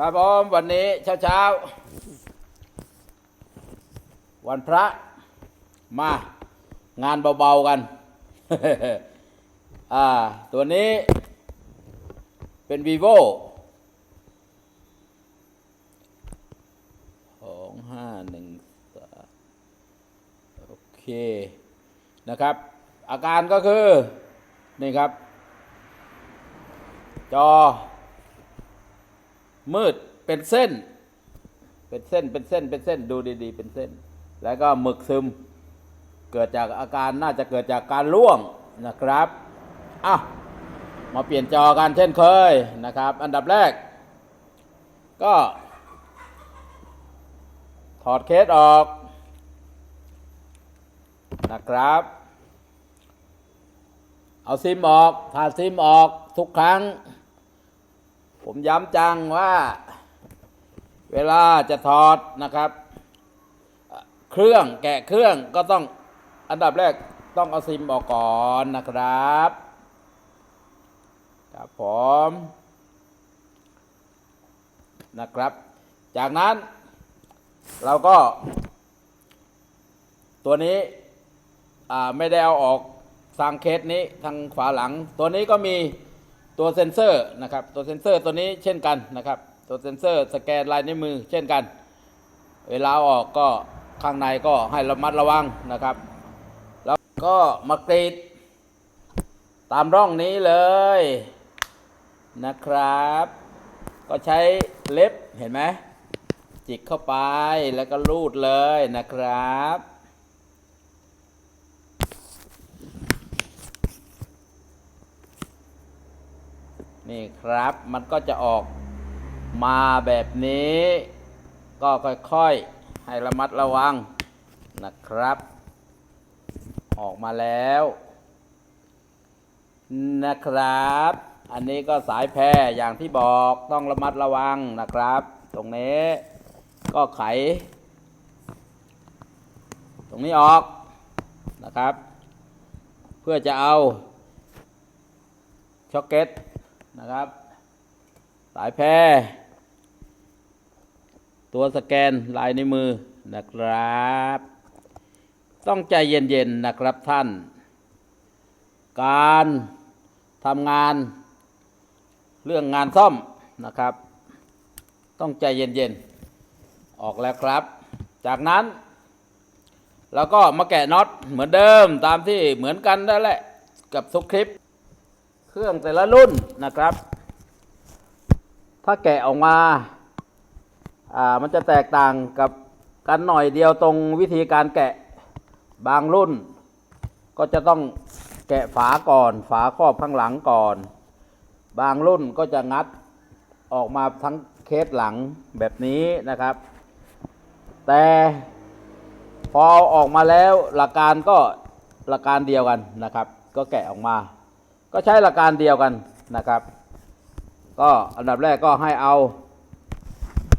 ครับผมวันนี้เช้าเช้าๆวันพระมางานเบาๆกัน อ่า ตัวนี้เป็น vivo สองห้าหนึ่งสโอเคนะครับ อาการก็คือ นี่ครับ จอ มืดเป็นเส้น เป็นเส้นเป็นเส้นเป็นเส้นดูดีๆ เป็นเส้น แล้วก็หมึกซึม เกิดจากอาการน่าจะเกิดจากการร่วงนะครับอะมาเปลี่ยนจอกันเช่นเคยนะครับ อันดับแรก ก็ ถอดเคสออกนะครับ เอาซิมออกถ้าซิมออกทุกครั้ง ผมย้ำจังว่าเวลาจะถอดนะครับ เครื่องแกะเครื่องก็ต้องอันดับแรกต้องเอาซิมออกก่อนนะครับครับผมนะครับ จากนั้น เราก็ ตัวนี้ไม่ได้เอาออกทางเคสนี้ทางฝาหลัง ตัวนี้ก็มี ตัวเซ็นเซอร์นะครับตัวเซ็นเซอร์ตัวนี้เช่นกันนะครับตัวเซ็นเซอร์สแกนลายนิ้วมือเช่นกัน เวลาอาออกก็ข้างในก็ให้ระมัดระวังนะครับ แล้วก็มากรีดตามร่องนี้เลยนะครับ ก็ใช้เล็บเห็นไหมจิกเข้าไปแล้วก็รูดเลยนะครับ นี่ครับ มันก็จะออกมาแบบนี้ ก็ค่อยๆ ให้ระมัดระวังนะครับ ออกมาแล้ว นะครับ อันนี้ก็สายแพรอย่างที่บอกต้องระมัดระวังนะครับ ตรงนี้ก็ไข ตรงนี้ออกนะครับ เพื่อจะเอาช็อกเก็ต นะครับ สายแพร ตัวสแกนลายในมือนะครับ ต้องใจเย็นๆนะครับท่าน การทำงานเรื่องงานซ่อมนะครับ ต้องใจเย็นๆ ออกแล้วครับ จากนั้นเราก็มาแกะน็อตเหมือนเดิมตามที่เหมือนกันนั่นแหละกับทุกคลิป เครื่องแต่ละรุ่นนะครับ ถ้าแกะออกมาอ่ามันจะแตกต่างกับกันหน่อยเดียวตรงวิธีการแกะบางรุ่น ก็จะต้องแกะฝาก่อน ฝาครอบข้างหลังก่อน บางรุ่นก็จะงัดออกมาทั้งเคสหลังแบบนี้นะครับ แต่พอเอาออกมาแล้วหลักการก็หลักการเดียวกันนะครับ ก็แกะออกมา ก็ใช้หลักการเดียวกันนะครับ ก็อันดับแรกก็ให้เอา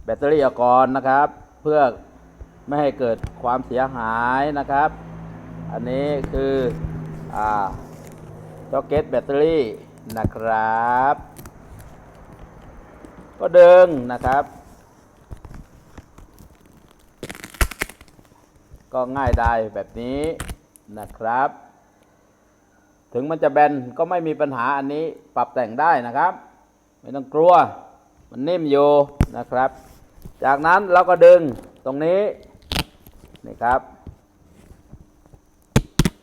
แบตเตอรี่ออกก่อนนะครับ เพื่อไม่ให้เกิดความเสียหายนะครับ อันนี้คืออ่าจ็อกเก็ตแบตเตอรี่นะครับ ก็เดึงนะครับ ก็ง่ายได้แบบนี้นะครับ ถึงมันจะแบนก็ไม่มีปัญหาอันนี้ปรับแต่งได้นะครับ ไม่ต้องกลัวมันนิ่มอยู่นะครับ จากนั้นเราก็ดึงตรงนี้นี่ครับ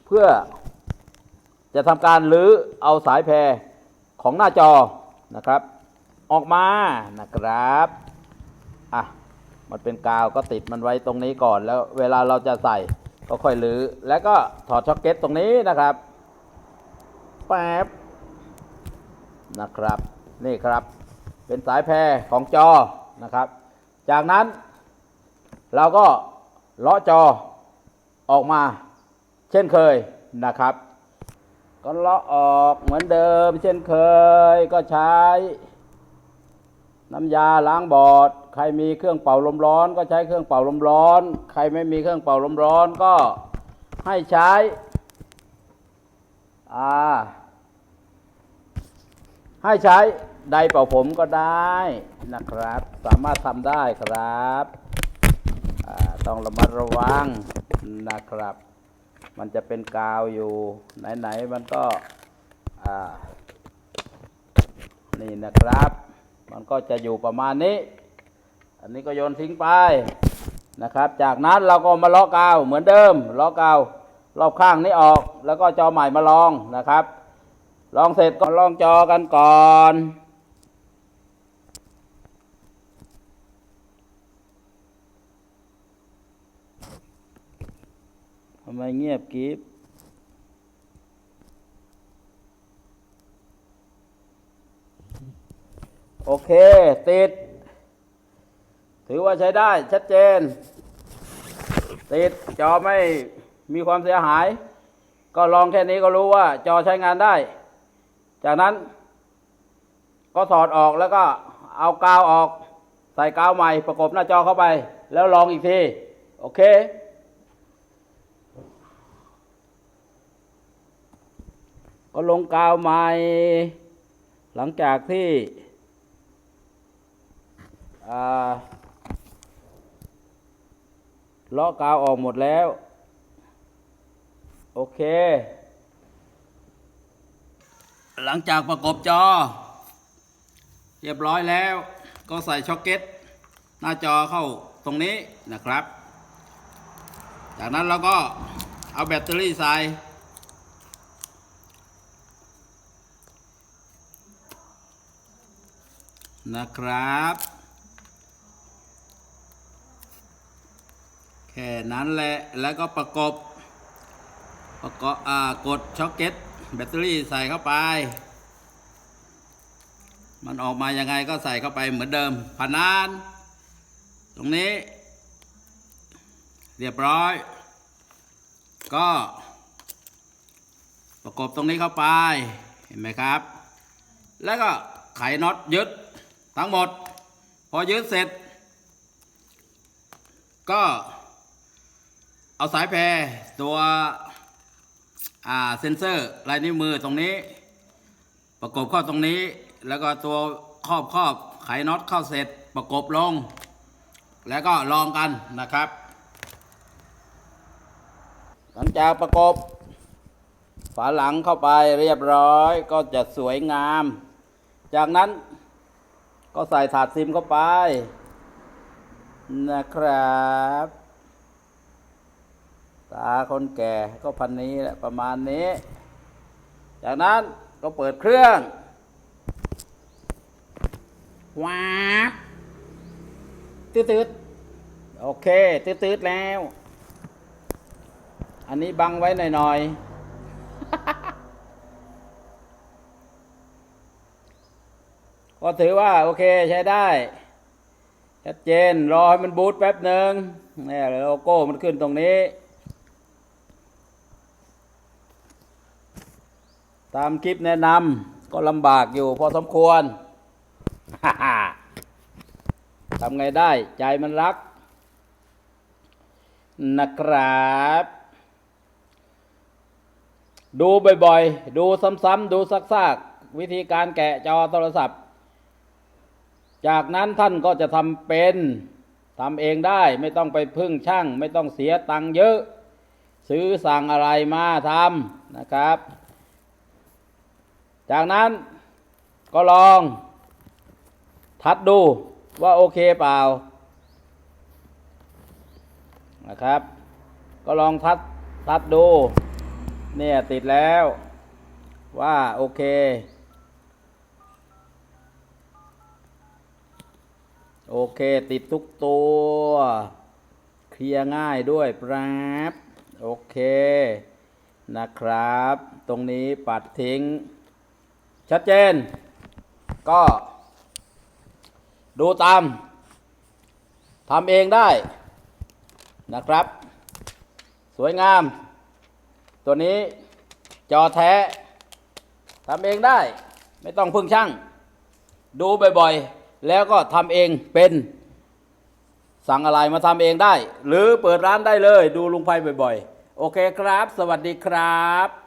เพื่อจะทำการรื้อเอาสายแพรของหน้าจอนะครับ ออกมานะครับอะมันเป็นกาวก็ติดมันไว้ตรงนี้ก่อนแล้วเวลาเราจะใส่ก็ค่อยรื้อแล้วก็ถอดช็อคเก็ตตรงนี้นะครับ แป๊บนะครับ นี่ครับ เป็นสายแพรของจอนะครับ จากนั้นเราก็เลาะจอออกมา เช่นเคยนะครับ ก็เลาะออกเหมือนเดิม เช่นเคยก็ใช้ น้ำยาล้างบอด ใครมีเครื่องเป่าลมร้อน ก็ใช้เครื่องเป่าลมร้อน ใครไม่มีเครื่องเป่าลมร้อนก็ให้ใช้ อาให้ใช้ไดเป่าผมก็ได้นะครับ สามารถทำได้ครับต้องระมัดระวังนะครับ มันจะเป็นกาวอยู่ ไหนๆมันก็นี่นะครับ มันก็จะอยู่ประมาณนี้ อันนี้ก็โยนทิ้งไปนะครับ จากนั้นเราก็มาเลาะกาวเหมือนเดิมเลาะกาว รอบข้างนี้ออก แล้วก็จอใหม่มาลองนะครับ ลองเสร็จก็ลองจอกันก่อนทำไมเงียบกริบโอเค ติด ถือว่าใช้ได้ชัดเจน ติดจอไม่ มีความเสียหาย ก็ลองแค่นี้ก็รู้ว่าจอใช้งานได้ จากนั้น ก็ถอดออกแล้วก็เอากาวออก ใส่กาวใหม่ประกบหน้าจอเข้าไป แล้วลองอีกที โอเค ก็ลงกาวใหม่ หลังจากที่เลาะกาวออกหมดแล้ว โอเค หลังจากประกบจอ เรียบร้อยแล้ว ก็ใส่ช็อกเก็ต หน้าจอเข้าตรงนี้นะครับ จากนั้นเราก็เอาแบตเตอรี่ใส่นะครับ แค่นั้นแหละ แล้วก็ประกบ ประกอบอ่ากดช็อคเก็ตแบตเตอรี่ใส่เข้าไป มันออกมายังไงก็ใส่เข้าไปเหมือนเดิมพานาน ตรงนี้ เรียบร้อย ก็ ประกบตรงนี้เข้าไปเห็นไหมครับ แล้วก็ไขน็อตยึดทั้งหมด พอยึดเสร็จ ก็เอาสายแพรตัว อ่าเซนเซอร์ลายนิ้วมือตรงนี้ ประกบเข้าตรงนี้ แล้วก็ตัวครอบครอบไขน็อตเข้าเสร็จประกบลง แล้วก็ลองกันนะครับ หลังจากประกบ ฝาหลังเข้าไปเรียบร้อยก็จะสวยงาม จากนั้นก็ใส่ถาดซิมเข้าไปนะครับ ตาคนแก่ก็พันนี้แหละประมาณนี้ จากนั้นก็เปิดเครื่องว้าบตืดๆโอเคตืดๆแล้ว อันนี้บังไว้หน่อยๆก็ถือว่า โอเคใช้ได้ ชัดเจน รอให้มันบูตแป๊บหนึ่งนี่โลโก้มันขึ้นตรงนี้ ตามคลิปแนะนำก็ลำบากอยู่พอสมควรทำไงได้ใจมันรัก นะครับ ดูบ่อยๆ ดูซ้ำๆ ดูซักๆ วิธีการแกะจอโทรศัพท์ จากนั้นท่านก็จะทำเป็นทำเองได้ไม่ต้องไปพึ่งช่าง ไม่ต้องเสียตังค์เยอะ ซื้อสั่งอะไรมาทำนะครับ จากนั้นก็ลองทัดดูว่าโอเคเปล่านะครับ ก็ลองทัดทัดดูเนี่ยติดแล้วว่าโอเค โอเคติดทุกตัว เคลียร์ง่ายด้วยปราบโอเคนะครับ ตรงนี้ปัดทิ้ง ชัดเจน ก็ ดูตามทำเองได้นะครับ สวยงาม ตัวนี้จอแท้ทำเองได้ ไม่ต้องพึ่งช่าง ดูบ่อยๆ แล้วก็ทำเองเป็นสั่งอะไรมาทำเองได้ หรือเปิดร้านได้เลย ดูลุงไพบ่อยๆ โอเคครับ สวัสดีครับ